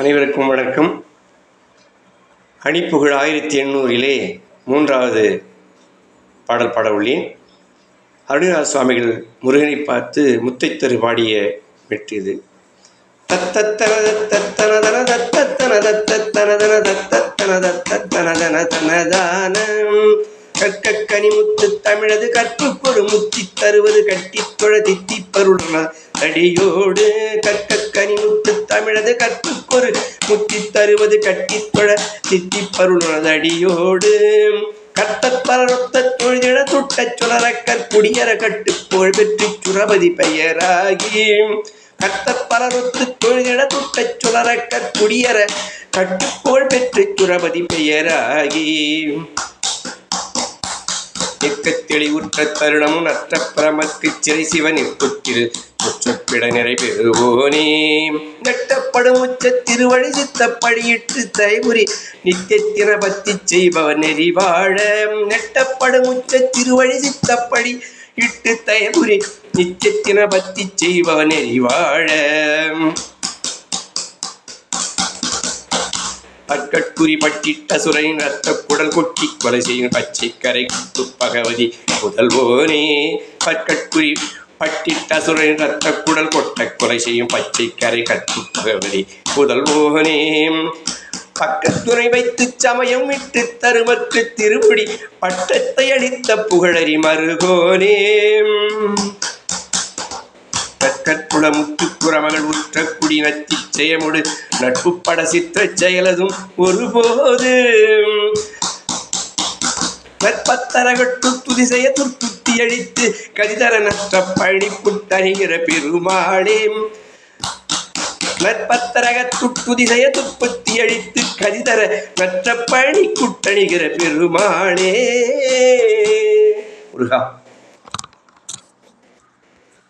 அனைவருக்கும் வணக்கம். அணிப்புகழ் ஆயிரத்தி எண்ணூறிலே மூன்றாவது பாடல் பாட உள்ளேன் சுவாமிகள் முருகனை பார்த்து முத்தைத்தரு பாடிய வெற்றி இது. தத்தத்தன தமிழது தத்தத்தன தத்தத்தனதன தத்தத்தன தத்தத்தனதன கனிமுத்து தமிழது முத்தி தருவது கட்டி தொழ தித்தி பருளன அடியோடு கற்க கனிமுத்து தமிழது கற்புக்கொரு முத்தி தருவது கட்டித் சித்தி தித்திப் பருளன அடியோடு. கட்டப்பரொத்த தொழில துட்டச் சுடர கற்குடியர கட்டு புகழ் பெற்று சுரபதி பெயராகி. கட்டப்பலருத்து தொழிலிட துட்டச் சுடர கற்குடியர கட்டுப்போல் பெற்று சுரபதி பெயராகி. தெளிவுற்ற தருணமும் அற்ற பிரமக்கு சிறை சிவன் இப்புத்திரு முற்றப்பிட நிறைவேறுவோனே நட்டப்படும் உச்ச திருவழி சித்தப்படியிட்டு தைபுரி நித்தியத்தின பத்தி செய்பவர் நெறிவாழ. நெட்டப்படும் உச்ச திருவழி சித்தப்படி இட்டு தயபுரி நித்தியத்தின பத்தி செய்பவர் நெறிவாழ. பற்கட்குறி பட்டிட்ட சுரையின் ரத்த குடல் கொட்டி கொலை செய்யும் பச்சைக்கரை குத்து பகவதி முதல்வோனே. பற்கட்குறி பட்டிட்ட ரத்த குடல் கொட்ட கொலை செய்யும் பச்சை கரை கட்டு பகவதி முதல்வோனே பக்கத்துறை வைத்து சமயம் விட்டு தருமற்கு திருமுடி பட்டத்தை அளித்த புகழறி மருகோனே. கற்குள முத்துக்குறமகள் உற்ற குடி நத்தி செயமுடு நட்பு பட சித்த செயலதும் ஒருபோது. கற்பத்தரகட்டு துதிசெய துர்த்துத்தி அழித்து கதிதர நஷ்ட பழி புட்டணிகிற பெருமாளே நற்பத்தரக துட்டுதிசைய துப்பத்தி அழித்து கதிதர நற்ற பழி குட்டணிகிற பெருமாளே. முருகா